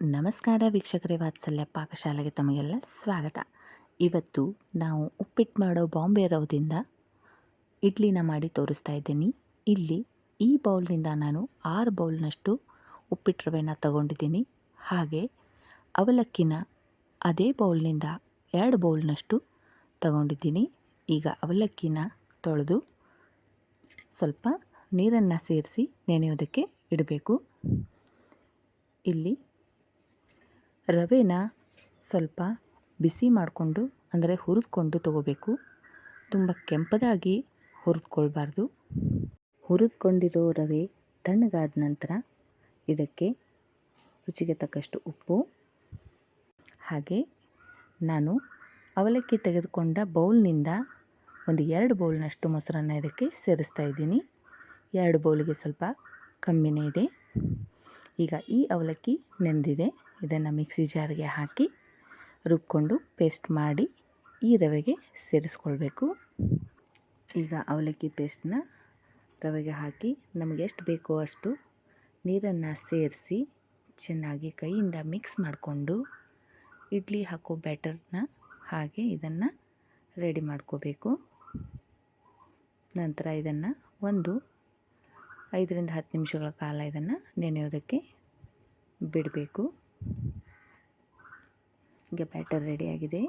ನಮಸ್ಕಾರ ವೀಕ್ಷಕರೇ, ವಾತ್ಸಲ್ಯ ಪಾಕಶಾಲೆಗೆ ತಮಗೆಲ್ಲ ಸ್ವಾಗತ. ಇವತ್ತು ನಾವು ಉಪ್ಪಿಟ್ಟು ಮಾಡೋ ಬಾಂಬೆ ರವದಿಂದ ಇಡ್ಲಿನ ಮಾಡಿ ತೋರಿಸ್ತಾ ಇದ್ದೀನಿ. ಇಲ್ಲಿ ಈ ಬೌಲ್ನಿಂದ ನಾನು ಆರು ಬೌಲ್ನಷ್ಟು ಉಪ್ಪಿಟ್ಟು ರವೆನ ತಗೊಂಡಿದ್ದೀನಿ. ಹಾಗೆ ಅವಲಕ್ಕಿನ ಅದೇ ಬೌಲ್ನಿಂದ ಎರಡು ಬೌಲ್ನಷ್ಟು ತಗೊಂಡಿದ್ದೀನಿ. ಈಗ ಅವಲಕ್ಕಿನ ತೊಳೆದು ಸ್ವಲ್ಪ ನೀರನ್ನು ಸೇರಿಸಿ ನೆನೆಯೋದಕ್ಕೆ ಇಡಬೇಕು. ಇಲ್ಲಿ ರವೆನ ಸ್ವಲ್ಪ ಬಿಸಿ ಮಾಡಿಕೊಂಡು, ಅಂದರೆ ಹುರಿದ್ಕೊಂಡು ತಗೋಬೇಕು. ತುಂಬ ಕೆಂಪದಾಗಿ ಹುರಿದ್ಕೊಳ್ಬಾರ್ದು. ಹುರಿದ್ಕೊಂಡಿರೋ ರವೆ ತಣ್ಣಗಾದ ನಂತರ ಇದಕ್ಕೆ ರುಚಿಗೆ ತಕ್ಕಷ್ಟು ಉಪ್ಪು. ಹಾಗೆ ನಾನು ಅವಲಕ್ಕಿ ತೆಗೆದುಕೊಂಡ ಬೌಲ್ನಿಂದ ಒಂದು ಎರಡು ಬೌಲ್ನಷ್ಟು ಮೊಸರನ್ನು ಇದಕ್ಕೆ ಸೇರಿಸ್ತಾ ಇದ್ದೀನಿ. ಎರಡು ಬೌಲಿಗೆ ಸ್ವಲ್ಪ ಕಮ್ಮಿನೇ ಇದೆ. ಈಗ ಈ ಅವಲಕ್ಕಿ ನೆಂದಿದೆ. ಇದನ್ನು ಮಿಕ್ಸಿ ಜಾರ್ಗೆ ಹಾಕಿ ರುಬ್ಕೊಂಡು ಪೇಸ್ಟ್ ಮಾಡಿ ಈ ರವೆಗೆ ಸೇರಿಸ್ಕೊಳ್ಬೇಕು. ಈಗ ಅವಲಕ್ಕಿ ಪೇಸ್ಟನ್ನ ರವೆಗೆ ಹಾಕಿ ನಮಗೆ ಎಷ್ಟು ಬೇಕೋ ಅಷ್ಟು ನೀರನ್ನು ಸೇರಿಸಿ ಚೆನ್ನಾಗಿ ಕೈಯಿಂದ ಮಿಕ್ಸ್ ಮಾಡಿಕೊಂಡು ಇಡ್ಲಿ ಹಾಕೋ ಬ್ಯಾಟರ್ನ ಹಾಗೆ ಇದನ್ನು ರೆಡಿ ಮಾಡ್ಕೋಬೇಕು. ನಂತರ ಇದನ್ನು ಒಂದು ಐದರಿಂದ ಹತ್ತು ನಿಮಿಷಗಳ ಕಾಲ ಇದನ್ನು ನೆನೆಯೋದಕ್ಕೆ ಬಿಡಬೇಕು. ಈಗ ಬ್ಯಾಟರ್ ರೆಡಿಯಾಗಿದೆ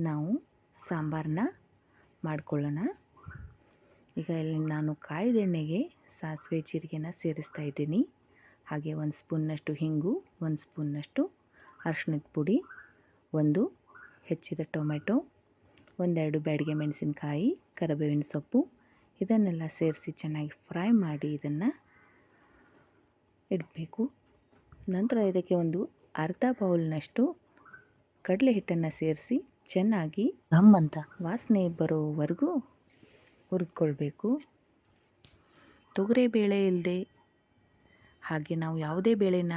ನಾವು ಸಾಂಬಾರನ್ನ ಮಾಡ್ಕೊಳ್ಳೋಣ. ಈಗ ಇಲ್ಲಿ ನಾನು ಕಾಯ್ದೆಣ್ಣೆಗೆ ಸಾಸಿವೆ ಜೀರಿಗೆನ ಸೇರಿಸ್ತಾ ಇದ್ದೀನಿ. ಹಾಗೆ ಒಂದು ಸ್ಪೂನ್ನಷ್ಟು ಹಿಂಗು, ಒಂದು ಸ್ಪೂನ್ನಷ್ಟು ಅರ್ಶಿಣದ ಪುಡಿ, ಒಂದು ಹೆಚ್ಚಿದ ಟೊಮೆಟೊ, ಒಂದೆರಡು ಬ್ಯಾಡಿಗೆ ಮೆಣಸಿನಕಾಯಿ, ಕರಿಬೇವಿನ ಸೊಪ್ಪು, ಇದನ್ನೆಲ್ಲ ಸೇರಿಸಿ ಚೆನ್ನಾಗಿ ಫ್ರೈ ಮಾಡಿ ಇದನ್ನು ಇಡಬೇಕು. ನಂತರ ಇದಕ್ಕೆ ಒಂದು ಅರ್ಧ ಬೌಲ್ನಷ್ಟು ಕಡಲೆ ಹಿಟ್ಟನ್ನು ಸೇರಿಸಿ ಚೆನ್ನಾಗಿ ಘಮ್ ಅಂತ ವಾಸನೆ ಬರೋವರೆಗೂ ಹುರಿದ್ಕೊಳ್ಬೇಕು. ತೊಗರೆಬೇಳೆ ಇಲ್ಲದೆ ಹಾಗೆ ನಾವು ಯಾವುದೇ ಬೇಳೆನ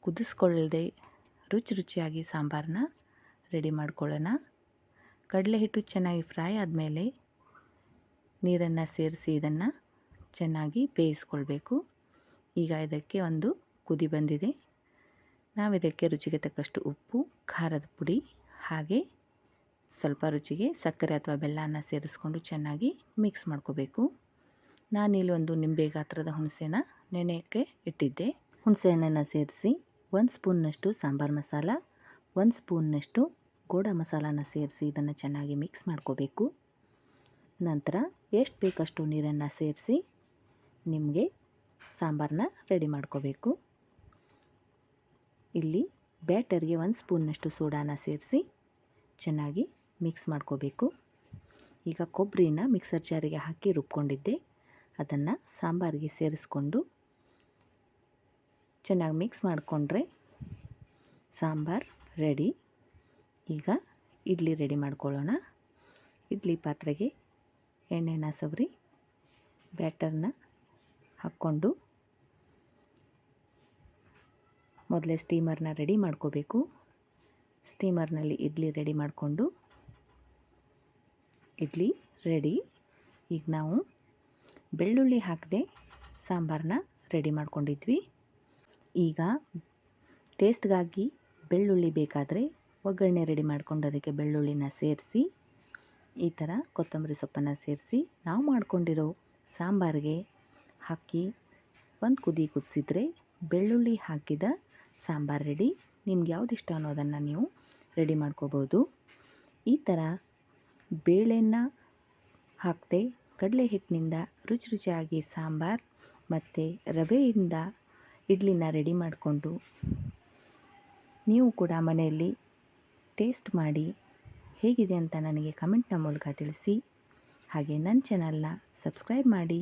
ಕುದಿಸ್ಕೊಳ್ಳದೆ ರುಚಿ ರುಚಿಯಾಗಿ ಸಾಂಬಾರನ್ನ ರೆಡಿ ಮಾಡ್ಕೊಳ್ಳೋಣ. ಕಡಲೆ ಹಿಟ್ಟು ಚೆನ್ನಾಗಿ ಫ್ರೈ ಆದಮೇಲೆ ನೀರನ್ನು ಸೇರಿಸಿ ಇದನ್ನು ಚೆನ್ನಾಗಿ ಬೇಯಿಸ್ಕೊಳ್ಬೇಕು. ಈಗ ಇದಕ್ಕೆ ಒಂದು ಕುದಿ ಬಂದಿದೆ. ನಾವು ಇದಕ್ಕೆ ರುಚಿಗೆ ತಕ್ಕಷ್ಟು ಉಪ್ಪು ಖಾರದ ಪುಡಿ, ಹಾಗೆ ಸ್ವಲ್ಪ ರುಚಿಗೆ ಸಕ್ಕರೆ ಅಥವಾ ಬೆಲ್ಲನ ಸೇರಿಸ್ಕೊಂಡು ಚೆನ್ನಾಗಿ ಮಿಕ್ಸ್ ಮಾಡ್ಕೋಬೇಕು. ನಾನಿಲ್ಲಿ ಒಂದು ನಿಂಬೆ ಗಾತ್ರದ ಹುಣಸೆನ ನೆನೆಯೋಕ್ಕೆ ಇಟ್ಟಿದ್ದೆ. ಹುಣಸೆ ಹಣ್ಣನ್ನು ಸೇರಿಸಿ ಒಂದು ಸ್ಪೂನ್ನಷ್ಟು ಸಾಂಬಾರು ಮಸಾಲ, ಒಂದು ಸ್ಪೂನ್ನಷ್ಟು ಗೋಡ ಮಸಾಲಾನ ಸೇರಿಸಿ ಇದನ್ನು ಚೆನ್ನಾಗಿ ಮಿಕ್ಸ್ ಮಾಡ್ಕೋಬೇಕು. ನಂತರ ಎಷ್ಟು ಬೇಕಷ್ಟು ನೀರನ್ನು ಸೇರಿಸಿ ನಿಮಗೆ ಸಾಂಬಾರನ್ನ ರೆಡಿ ಮಾಡ್ಕೋಬೇಕು. ಇಲ್ಲಿ ಬ್ಯಾಟರ್ಗೆ ಒಂದು ಸ್ಪೂನ್ನಷ್ಟು ಸೋಡಾನ ಸೇರಿಸಿ ಚೆನ್ನಾಗಿ ಮಿಕ್ಸ್ ಮಾಡ್ಕೋಬೇಕು. ಈಗ ಕೊಬ್ಬರಿನ ಮಿಕ್ಸರ್ ಜಾರಿಗೆ ಹಾಕಿ ರುಬ್ಕೊಂಡಿದ್ದೆ. ಅದನ್ನು ಸಾಂಬಾರಿಗೆ ಸೇರಿಸ್ಕೊಂಡು ಚೆನ್ನಾಗಿ ಮಿಕ್ಸ್ ಮಾಡಿಕೊಂಡ್ರೆ ಸಾಂಬಾರು ರೆಡಿ. ಈಗ ಇಡ್ಲಿ ರೆಡಿ ಮಾಡ್ಕೊಳ್ಳೋಣ. ಇಡ್ಲಿ ಪಾತ್ರೆಗೆ ಎಣ್ಣೆನ ಸವರಿ ಬ್ಯಾಟರ್ನ ಹಾಕ್ಕೊಂಡು ಮೊದಲೇ ಸ್ಟೀಮರ್ನ ರೆಡಿ ಮಾಡ್ಕೋಬೇಕು. ಸ್ಟೀಮರ್ನಲ್ಲಿ ಇಡ್ಲಿ ರೆಡಿ ಮಾಡಿಕೊಂಡು, ಇಡ್ಲಿ ರೆಡಿ ಈಗ ನಾವು ಬೆಳ್ಳುಳ್ಳಿ ಹಾಕದೆ ಸಾಂಬಾರನ್ನ ರೆಡಿ ಮಾಡ್ಕೊಂಡಿದ್ವಿ. ಈಗ ಟೇಸ್ಟ್ಗಾಗಿ ಬೆಳ್ಳುಳ್ಳಿ ಬೇಕಾದರೆ ಒಗ್ಗರಣೆ ರೆಡಿ ಮಾಡ್ಕೊಂಡು ಅದಕ್ಕೆ ಬೆಳ್ಳುಳ್ಳಿನ ಸೇರಿಸಿ, ಈ ಥರ ಕೊತ್ತಂಬರಿ ಸೊಪ್ಪನ್ನು ಸೇರಿಸಿ ನಾವು ಮಾಡ್ಕೊಂಡಿರೋ ಸಾಂಬಾರಿಗೆ ಹಾಕಿ ಒಂದು ಕುದಿ ಕುದಿಸಿದರೆ ಬೆಳ್ಳುಳ್ಳಿ ಹಾಕಿದ ಸಾಂಬಾರು ರೆಡಿ. ನಿಮ್ಗೆ ಯಾವ್ದು ಇಷ್ಟ ಅನ್ನೋದನ್ನು ನೀವು ರೆಡಿ ಮಾಡ್ಕೋಬೋದು. ಈ ಥರ ಬೇಳೆನ ಹಾಕದೆ ಕಡಲೆ ಹಿಟ್ಟಿನಿಂದ ರುಚಿ ರುಚಿಯಾಗಿ ಸಾಂಬಾರು ಮತ್ತು ರವೆಯಿಂದ ಇಡ್ಲಿನ ರೆಡಿ ಮಾಡಿಕೊಂಡು ನೀವು ಕೂಡ ಮನೆಯಲ್ಲಿ ಟೇಸ್ಟ್ ಮಾಡಿ ಹೇಗಿದೆ ಅಂತ ನನಗೆ ಕಮೆಂಟ್ನ ಮೂಲಕ ತಿಳಿಸಿ. ಹಾಗೆ ನನ್ನ ಚಾನಲ್ನ ಸಬ್ಸ್ಕ್ರೈಬ್ ಮಾಡಿ.